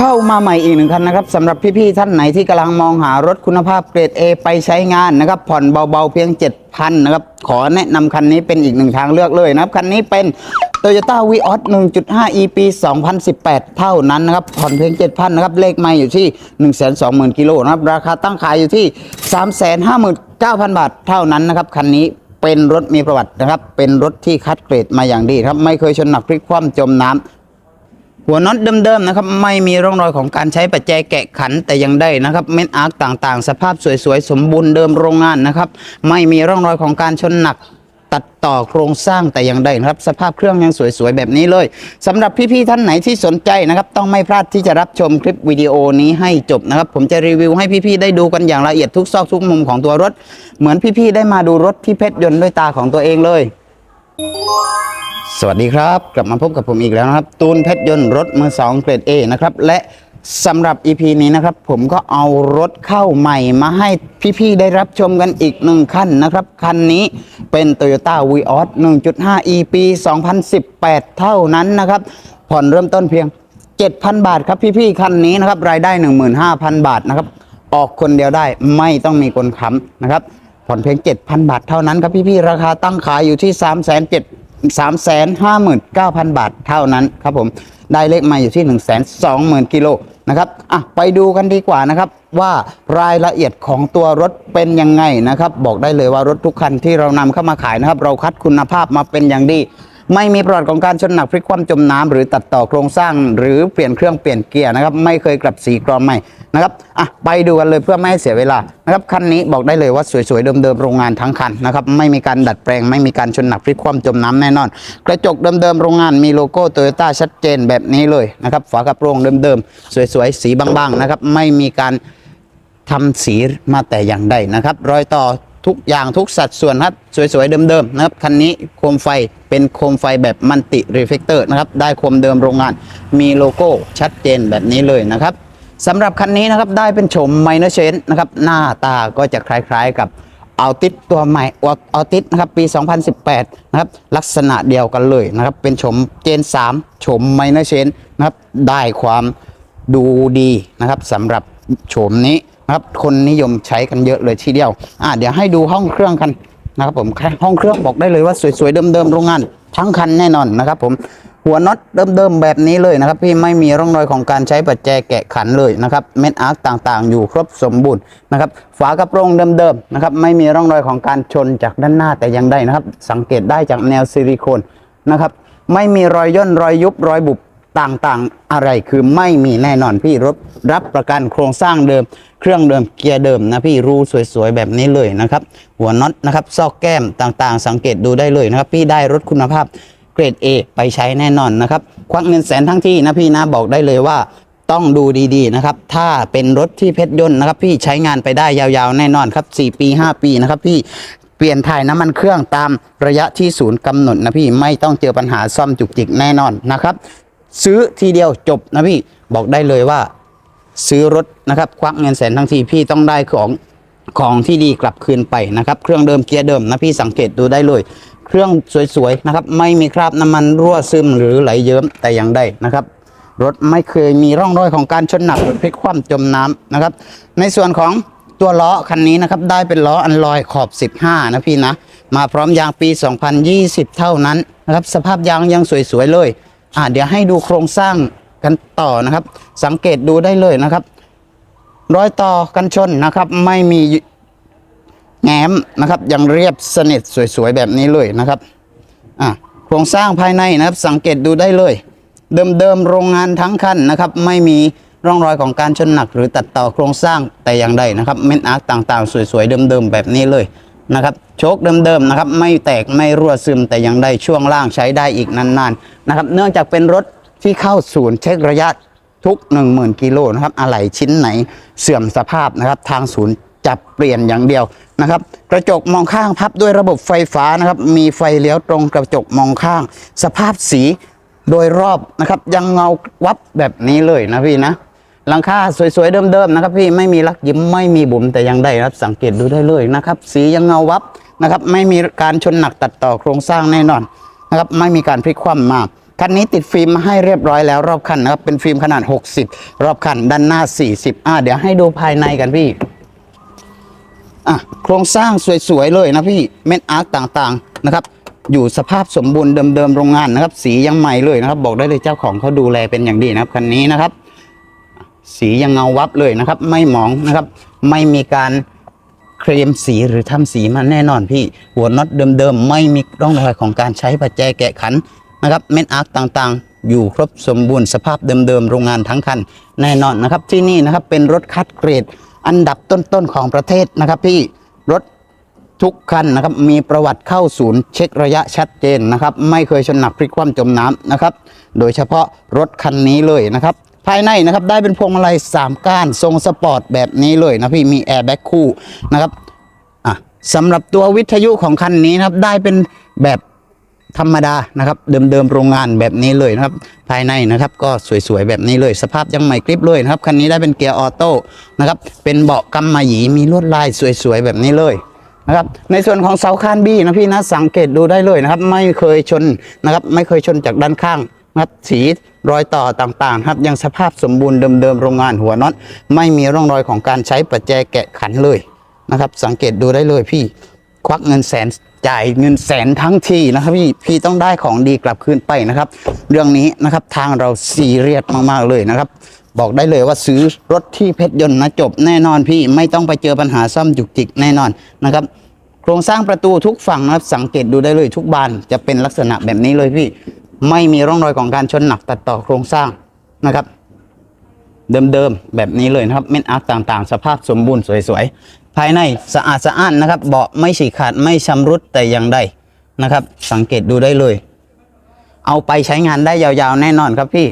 เข้ามาใหม่อีกหนึ่งคันนะครับสำหรับพี่ๆท่านไหนที่กำลังมองหารถคุณภาพเกรด A ไปใช้งานนะครับ ผ่อนเบาๆเพียง 7,000นะครับ ขอแนะนำคันนี้เป็นอีกหนึ่งทางเลือกเลยนะครับ คันนี้เป็น Toyota Vios 1.5 e ปี 2018 เท่านั้นนะครับ ผ่อนเพียง 7,000นะครับ เลขไม่อยู่ที่ 120,000กิโลนะครับ ราคาตั้งขายอยู่ที่ 359,000 บาทเท่านั้นนะครับ คันนี้เป็นรถมีประวัตินะครับ เป็นรถที่คัดเกรดมาอย่างดีครับ ไม่เคยชนหนักพลิกคว่ำจมน้ำ หัวน็อตเดิมๆนะครับไม่มีร่องรอยของการใช้ปัจจัยแกะขันแต่ยังได้นะครับเม็ดอาร์คต่างๆ สภาพสวยๆ สมบูรณ์เดิมโรงงานนะครับ ไม่มีร่องรอยของการชนหนักตัดต่อโครงสร้างแต่ยังได้นะครับ สภาพเครื่องยังสวยๆ แบบนี้เลยสำหรับพี่ๆท่านไหนที่สนใจนะครับ ต้องไม่พลาดที่จะรับชมคลิปวิดีโอนี้ให้จบนะครับ ผมจะรีวิวให้พี่ๆได้ดูกันอย่างละเอียดทุกซอกทุกมุมของตัวรถ เหมือนพี่ๆได้มาดูรถที่เพชรยนต์ด้วยตาของตัวเองเลย สวัสดีครับ กลับมาพบกับผมอีกแล้วนะครับ ตูนเพชรยนต์รถมือสองเกรด A นะครับ และสำหรับ EP นี้นะครับ ผมก็เอารถเข้าใหม่มาให้พี่ๆได้รับชมกันอีกหนึ่งคันนะครับ คันนี้เป็น Toyota Vios 1.5 e ปี 2018 เท่านั้นนะครับ ผ่อนเริ่มต้นเพียง 7,000 บาทครับพี่ๆคันนี้นะครับ รายได้ 15,000 บาทนะครับ ออกคนเดียวได้ไม่ต้องมีคนค้ำนะครับ ผ่อนเพียง 7,000 บาทเท่านั้นครับพี่ๆราคาตั้งขายอยู่ที่ 3 7 359,000 บาทเท่านั้นครับผมได้เลขมาอยู่ที่ 120,000กิโลนะครับอะไปดูกันดีกว่านะครับ ว่ารายละเอียดของตัวรถเป็นยังไงนะครับ บอกได้เลยว่ารถทุกคันที่เรานำเข้ามาขายนะครับ เราคัดคุณภาพมาเป็นอย่างดี ไม่มีประวัติของการชนหนักพลิกคว่ำจมน้ำหรือตัดต่อโครงสร้าง หรือเปลี่ยนเครื่องเปลี่ยนเกียร์นะครับไม่เคยกลับสีกรอมใหม่นะครับอะไปดูกันเลยเพื่อไม่ให้เสียเวลานะครับคันนี้บอกได้เลยว่าสวยๆเดิมๆโรงงานทั้งคันนะครับไม่มีการดัดแปลง ไม่มีการชนหนักพลิกคว่ำจมน้ำแน่นอน กระจกเดิมๆโรงงานมีโลโก้โตโยต้าชัดเจนแบบนี้เลยนะครับฝากระโปรงเดิมๆสวยๆสีบางๆนะครับไม่มีการทำสีมาแต่อย่างใดนะครับ รอยต่อ ทุกอย่างทุกสัดส่วนครับสวยๆเดิมๆนะครับคันนี้โคมไฟเป็นโคมไฟแบบมันติรีเฟกเตอร์นะครับได้โคมเดิมโรงงาน มีโลโก้ชัดเจนแบบนี้เลยนะครับสำหรับคันนี้นะครับได้เป็นโฉมไมเนอร์เชนนะครับหน้าตาก็จะคล้ายๆกับเอาติดตัวใหม่เอาติดนะครับปี 2018 นะครับลักษณะเดียวกันเลยนะครับเป็นโฉมเจน 3โฉมไมเนอร์เชนนะครับได้ความดูดีนะครับสำหรับโฉมนี้ นะครับคนนิยมใช้กันเยอะเลยทีเดียวอะเดี๋ยวให้ดูห้องเครื่องกันนะครับผมห้องเครื่องบอกได้เลยว่าสวยๆเดิมๆโรงงาน ทั้งคันแน่นอนนะครับผมหัวน็อตเดิมๆแบบนี้เลยนะครับ พี่ไม่มีร่องรอยของการใช้ปัจแจแกะขันเลยนะครับเม็ดอาร์คต่างๆ อยู่ครบสมบูรณ์นะครับฝากระโปรงเดิมๆนะครับไม่มีร่องรอยของการชนจากด้านหน้าแต่ยังได้นะครับ สังเกตได้จากแนวซิลิโคนนะครับไม่มีรอยย่นรอยยุบรอยบุบ ต่างๆอะไรคือไม่มีแน่นอนพี่รถรับประกันโครงสร้างเดิม เครื่องเดิมเกียร์เดิมนะพี่รูสวยๆแบบนี้เลยนะครับ หัวน็อตนะครับซอกแก้มต่างๆ สังเกตดูได้เลยนะครับ พี่ได้รถคุณภาพเกรด A ไปใช้แน่นอนนะครับ ควักเงินแสนทั้งที่นะพี่นะบอกได้เลยว่าต้องดูดีๆนะครับ ถ้าเป็นรถที่เพชรยนต์นะครับพี่ใช้งานไปได้ยาวๆแน่นอนครับ 4 ปี 5 ปีนะครับพี่เปลี่ยนถ่ายน้ำมันเครื่องตามระยะที่ศูนย์กำหนดนะพี่ไม่ต้องเจอปัญหาซ่อมจุกจิกแน่นอนนะครับ ซื้อทีเดียวจบนะพี่บอกได้เลยว่า ซื้อรถนะครับ ควักเงินแสนทั้งทีพี่ต้องได้ของของที่ดีกลับคืนไปนะครับ เครื่องเดิมเกียร์เดิมนะพี่สังเกตดูได้เลย เครื่องสวยๆนะครับ ไม่มีคราบน้ำมันรั่วซึมหรือไหลเยิ้มแต่อย่างใดนะครับรถไม่เคยมีร่องรอยของการชนหนักหรือพลิกคว่ำจมน้ำนะครับ ในส่วนของตัวล้อคันนี้นะครับได้เป็นล้ออันลอยขอบ 15 นะพี่นะ มาพร้อมยางปี 2020 เท่านั้นนะครับ สภาพยางยังสวยๆเลย อ่าเดี๋ยวให้ดูโครงสร้างกันต่อนะครับ สังเกตดูได้เลยนะครับรอยต่อกันชนนะครับ ไม่มีแง้มนะครับ ยังเรียบสนิทสวยๆแบบนี้เลยนะครับอะโครงสร้างภายในนะครับ สังเกตดูได้เลย เดิมๆโรงงานทั้งคันนะครับ ไม่มีร่องรอยของการชนหนักหรือตัดต่อโครงสร้างแต่อย่างใดนะครับเม็ดอาร์คต่างๆ สวยๆเดิมๆแบบนี้เลย นะครับโชคเดิมๆนะครับไม่แตกไม่รั่วซึมแต่ย่างใดช่วงล่างใช้ได้อีกนานๆนะครับเนื่องจากเป็นรถที่เข้าศูนย์เช็คระยะทุก 10,000กิโลนะครับอะไหล่ชิ้นไหนเสื่อมสภาพนะครับทางศูนย์จับเปลี่ยนอย่างเดียวนะครับ กระจกมองข้างพับด้วยระบบไฟฟ้านะครับ มีไฟเลี้ยวตรงกระจกมองข้าง สภาพสีโดยรอบนะครับ ยังเงาวับแบบนี้เลยนะพี่นะ หลังคาสวยๆเดิมๆนะครับพี่ไม่มีลักยิ้มไม่มีบุ๋มแต่ยังได้รับสังเกตดูได้เลยนะครับ สียังเงาวับนะครับ ไม่มีการชนหนักตัดต่อโครงสร้างแน่นอนนะครับไม่มีการพลิกคว่ำมาคันนี้ติดฟิล์มมาให้เรียบร้อยแล้วรอบคันนะครับเป็นฟิล์มขนาด 60 รอบคันด้านหน้า 40 อะเดี๋ยวให้ดูภายในกันพี่อะโครงสร้างสวยๆเลยนะพี่เม็ดอาร์ตต่างๆนะครับ อยู่สภาพสมบูรณ์เดิมๆโรงงานนะครับ สียังใหม่เลยนะครับ บอกได้เลยเจ้าของเขาดูแลเป็นอย่างดีนะครับคันนี้นะครับ สียังเงาวับเลยนะครับ ไม่หมองนะครับ ไม่มีการเคลมสีหรือทำสีมาแน่นอนพี่ หัวน็อตเดิมๆ ไม่มีร่องรอยของการใช้ปัจจัยแกะขันนะครับ เม็ดอาร์คต่างๆ อยู่ครบสมบูรณ์สภาพเดิมๆ โรงงานทั้งคัน แน่นอนนะครับ ที่นี่นะครับเป็นรถคัดเกรด อันดับต้นๆ ของประเทศนะครับ พี่ รถทุกคันนะครับ มีประวัติเข้าศูนย์เช็คระยะชัดเจนนะครับ ไม่เคยชนหนักพลิกคว่ำจมน้ำนะครับ โดยเฉพาะรถคันนี้เลยนะครับ ภายในนะครับได้เป็นพวงมาลัย3ก้านทรงสปอร์ตแบบนี้เลยนะพี่มีแอร์แบ็กคู่นะครับอะสำหรับตัววิทยุของคันนี้นะครับได้เป็นแบบธรรมดานะครับเดิมๆโรงงานแบบนี้เลยนะครับภายในนะครับก็สวยๆแบบนี้เลย สภาพยังใหม่กริบเลยนะครับคันนี้ได้เป็นเกียร์ออโต้นะครับเป็นเบาะกำมะหยี่มีลวดลายสวยๆแบบนี้เลยนะครับในส่วนของเสาคานบี้นะพี่นะสังเกตดูได้เลยนะครับไม่เคยชนนะครับไม่เคยชนจากด้านข้าง ครับสีรอยต่อต่างๆครับยังสภาพสมบูรณ์เดิมๆโรงงานหัวน็อตไม่มีร่องรอยของการใช้ปัจแจแกะขันเลยนะครับ สังเกตดูได้เลยพี่ควักเงินแสนจ่ายเงินแสนทั้งทีนะครับพี่พี่ต้องได้ของดีกลับคืนไปนะครับ เรื่องนี้นะครับทางเราซีเรียสมากๆเลยนะครับ บอกได้เลยว่าซื้อรถที่เพชรยนต์นะจบแน่นอนพี่ไม่ต้องไปเจอปัญหาซ่อมจุกจิกแน่นอนนะครับ โครงสร้างประตูทุกฝั่งนะครับสังเกตดูได้เลยทุกบานจะเป็นลักษณะแบบนี้เลยพี่ ไม่มีร่องรอยของการชนหนักตัดต่อโครงสร้างนะครับ เดิมๆแบบนี้เลยนะครับเม็ดอาร์คต่างๆ สภาพสมบูรณ์สวยๆ ภายในสะอาดสะอ้านนะครับ เบาะไม่ฉีกขาดไม่ชำรุดแต่อย่างใดนะครับ สังเกตดูได้เลย เอาไปใช้งานได้ยาวๆ แน่นอนครับพี่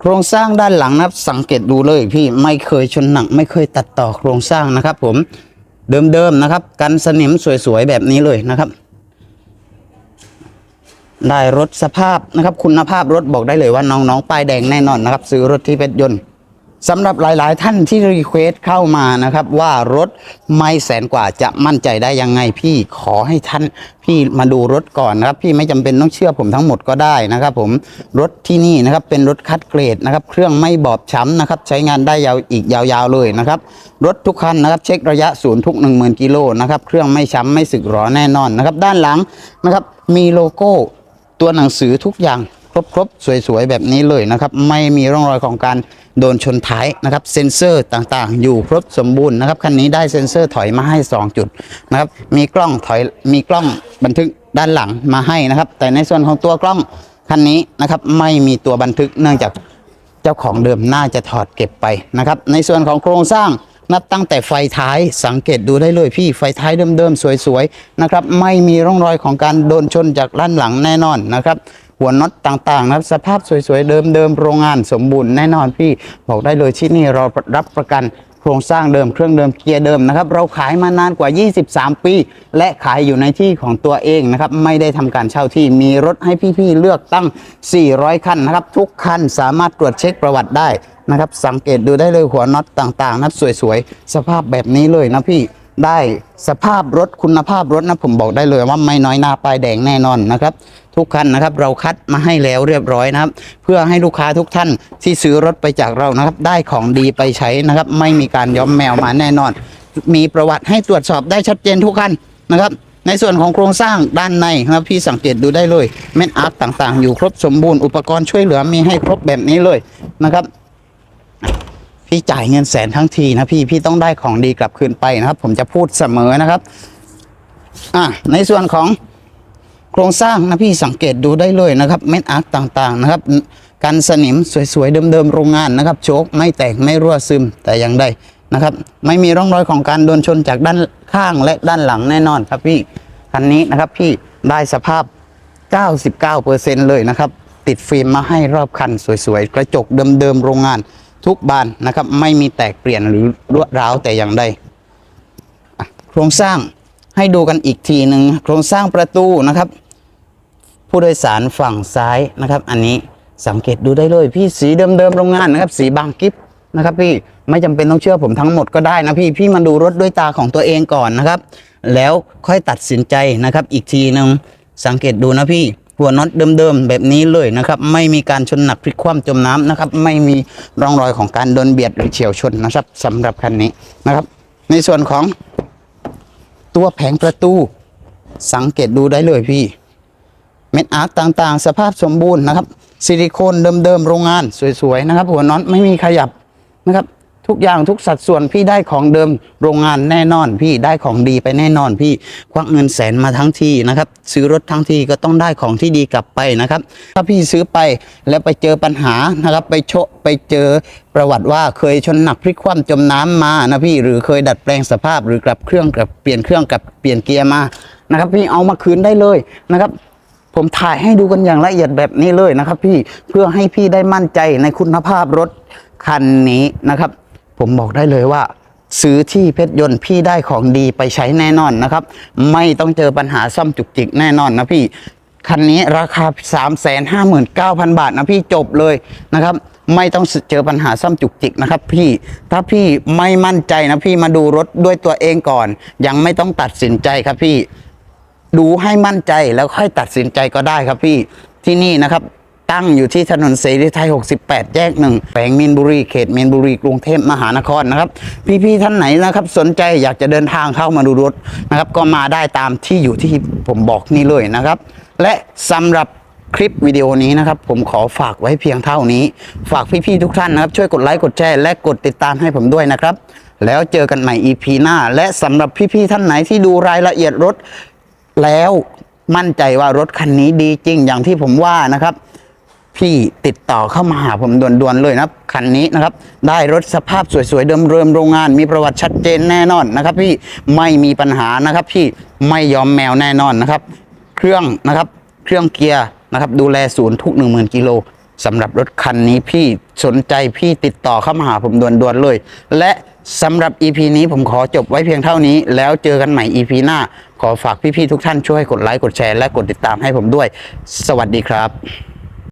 โครงสร้างด้านหลังนะครับ สังเกตดูเลยพี่ไม่เคยชนหนัก ไม่เคยตัดต่อโครงสร้างนะครับ ผมเดิมๆนะครับ กันสนิมสวยๆแบบนี้เลยนะครับ ได้รถสภาพนะครับ คุณภาพรถบอกได้เลยว่าน้องๆป้ายแดงแน่นอนนะครับ ซื้อรถที่เพชรยนต์สำหรับหลายๆท่านที่รีเควสเข้ามานะครับ ว่ารถไม่แสนกว่าจะมั่นใจได้ยังไงพี่ขอให้ท่านพี่มาดูรถก่อนนะครับ พี่ไม่จำเป็นต้องเชื่อผมทั้งหมดก็ได้นะครับ ผมรถที่นี่นะครับเป็นรถคัดเกรดนะครับ เครื่องไม่บอบช้ำนะครับ ใช้งานได้ยาวอีกยาวๆเลยนะครับ รถทุกคันนะครับ เช็คระยะศูนย์ทุก 1 0,000 กิโลนะครับ เครื่องไม่ช้ำไม่สึกหรอแน่นอนนะครับ ด้านหลังนะครับ มีโลโก้ ตัวหนังสือทุกอย่างครบๆ สวยๆ แบบนี้เลยนะครับ ไม่มีร่องรอยของการโดนชนท้ายนะครับเซ็นเซอร์ต่างๆ อยู่ครบสมบูรณ์นะครับคันนี้ได้เซ็นเซอร์ถอยมาให้ 2 จุดนะครับมีกล้องถอยมีกล้องบันทึกด้านหลังมาให้นะครับ แต่ในส่วนของตัวกล้องคันนี้นะครับไม่มีตัวบันทึกเนื่องจากเจ้าของเดิมน่าจะถอดเก็บไปนะครับในส่วนของโครงสร้าง นับตั้งแต่ไฟท้ายสังเกตดูได้เลยพี่ไฟท้ายเดิมๆสวยๆนะครับไม่มีร่องรอยของการโดนชนจากด้านหลังแน่นอนนะครับหัวน็อตต่างๆนะครับสภาพสวยๆ เดิมๆ โรงงานสมบูรณ์แน่นอนพี่ บอกได้เลยที่นี่เรารับประกัน โครงสร้างเดิมเครื่องเดิมเกียร์เดิมนะครับเราขายมานานกว่า 23 ปี และขายอยู่ในที่ของตัวเองนะครับไม่ได้ทำการเช่าที่มีรถให้พี่ๆเลือกตั้ง 400 คันนะครับทุกคันสามารถตรวจเช็คประวัติได้นะครับสังเกตดูได้เลยหัวน็อตต่างๆนะครับสวยๆ สภาพแบบนี้เลยนะพี่ ได้สภาพรถคุณภาพรถนะผมบอกได้เลยว่าไม่น้อยหน้าป้ายแดงแน่นอนนะครับ ทุกคันนะครับเราคัดมาให้แล้วเรียบร้อยนะครับ เพื่อให้ลูกค้าทุกท่านที่ซื้อรถไปจากเรานะครับ ได้ของดีไปใช้นะครับ ไม่มีการย้อมแมวมาแน่นอน มีประวัติให้ตรวจสอบได้ชัดเจนทุกคันนะครับ ในส่วนของโครงสร้างด้านในนะครับพี่สังเกตดูได้เลยเม็ดอาร์ตต่างๆ อยู่ครบสมบูรณ์อุปกรณ์ช่วยเหลือมีให้ครบแบบนี้เลยนะครับ พี่จ่ายเงินแสนทั้งทีนะพี่พี่ต้องได้ของดีกลับคืนไปนะครับ ผมจะพูดเสมอนะครับ อะในส่วนของโครงสร้างนะพี่สังเกตดูได้เลยนะครับเม็ดอาร์คต่างๆนะครับกันสนิมสวยๆเดิมๆโรงงานนะครับโชคไม่แตกไม่รั่วซึมแต่อย่างใดนะครับไม่มีร่องรอยของการโดนชนจากด้านข้างและด้านหลังแน่นอนครับพี่คันนี้นะครับพี่ได้สภาพ 99%เลยนะครับ ติดฟิล์มมาให้รอบคันสวยๆ กระจกเดิมๆโรงงาน ทุกบานนะครับ ไม่มีแตกเปลี่ยนหรือรั่วร้าวแต่อย่างใดโครงสร้างให้ดูกันอีกทีหนึ่งโครงสร้างประตูนะครับ ผู้โดยสารฝั่งซ้ายนะครับ อันนี้สังเกตดูได้เลยพี่สีเดิมๆโรงงานนะครับ สีบางกิฟนะครับ พี่ไม่จำเป็นต้องเชื่อผมทั้งหมดก็ได้นะพี่พี่มาดูรถด้วยตาของตัวเองก่อนนะครับ แล้วค่อยตัดสินใจนะครับ อีกทีหนึ่งสังเกตดูนะพี่ หัวน็อตเดิมๆแบบนี้เลยนะครับ ไม่มีการชนหนักพลิกคว่ำจมน้ำนะครับ ไม่มีร่องรอยของการโดนเบียดหรือเฉียวชนนะครับสำหรับคันนี้นะครับ ในส่วนของตัวแผงประตู สังเกตดูได้เลยพี่เม็ดอาร์ตต่างๆ สภาพสมบูรณ์นะครับ ซิลิโคนเดิมๆโรงงานสวยๆนะครับ หัวน็อตไม่มีขยับนะครับ ทุกอย่างทุกสัดส่วนพี่ได้ของเดิมโรงงานแน่นอน พี่ได้ของดีไปแน่นอน พี่ควักเงินแสนมาทั้งทีนะครับ ซื้อรถทั้งทีก็ต้องได้ของที่ดีกลับไปนะครับ ถ้าพี่ซื้อไปแล้วไปเจอปัญหานะครับ ไปโชะไปเจอประวัติว่าเคยชนหนักพลิกคว่ำจมน้ำมานะพี่หรือเคยดัดแปลงสภาพหรือกลับเครื่องกลับเปลี่ยนเครื่องกลับเปลี่ยนเกียร์มานะครับ พี่เอามาคืนได้เลยนะครับผมถ่ายให้ดูกันอย่างละเอียดแบบนี้เลยนะครับ พี่เพื่อให้พี่ได้มั่นใจในคุณภาพรถคันนี้นะครับ ผมบอกได้เลยว่า ซื้อที่เพชรยนต์พี่ได้ของดีไปใช้แน่นอนนะครับ ไม่ต้องเจอปัญหาซ่อมจุกจิกแน่นอนนะพี่คันนี้ราคา 3 5 9 0 0 0 บาทนะพี่จบเลยนะครับ ไม่ต้องเจอปัญหาซ่อมจุกจิกนะครับพี่ถ้าพี่ไม่มั่นใจนะพี่มาดูรถด้วยตัวเองก่อน ยังไม่ต้องตัดสินใจครับพี่ ดูให้มั่นใจแล้วค่อยตัดสินใจก็ได้ครับพี่ที่นี่นะครับ ตั้งอยู่ที่ถนนเสรีไทย 68 แยกหนึ่งแขวงมีนบุรีเขตมีนบุรีกรุงเทพมหานครนะครับ พี่ๆท่านไหนนะครับ สนใจอยากจะเดินทางเข้ามาดูรถนะครับ ก็มาได้ตามที่อยู่ที่ผมบอกนี่เลยนะครับ และสำหรับคลิปวิดีโอนี้นะครับ ผมขอฝากไว้เพียงเท่านี้ ฝากพี่ๆทุกท่านนะครับ ช่วยกดไลค์กดแชร์และกดติดตามให้ผมด้วยนะครับ แล้วเจอกันใหม่ EP หน้า และสำหรับพี่ๆท่านไหนที่ดูรายละเอียดรถแล้วมั่นใจว่ารถคันนี้ดีจริงอย่างที่ผมว่านะครับ พี่ติดต่อเข้ามาหาผมด่วนๆเลยนะครับคันนี้นะครับได้รถสภาพสวยๆเดิมเริมโรงงาน มีประวัติชัดเจนแน่นอนนะครับ พี่ไม่มีปัญหานะครับ พี่ไม่ยอมแมวแน่นอนนะครับ เครื่องนะครับ เครื่องเกียร์นะครับ ดูแลศูนย์ทุก 1 0,000กิโลสำหรับรถคันนี้พี่สนใจพี่ติดต่อเข้ามาหาผมด่วนๆเลย และสำหรับ EP นี้ผมขอจบไว้เพียงเท่านี้ แล้วเจอกันใหม่ EP หน้า ขอฝากพี่ๆทุกท่านช่วยกดไลค์กดแชร์และกดติดตามให้ผมด้วย สวัสดีครับ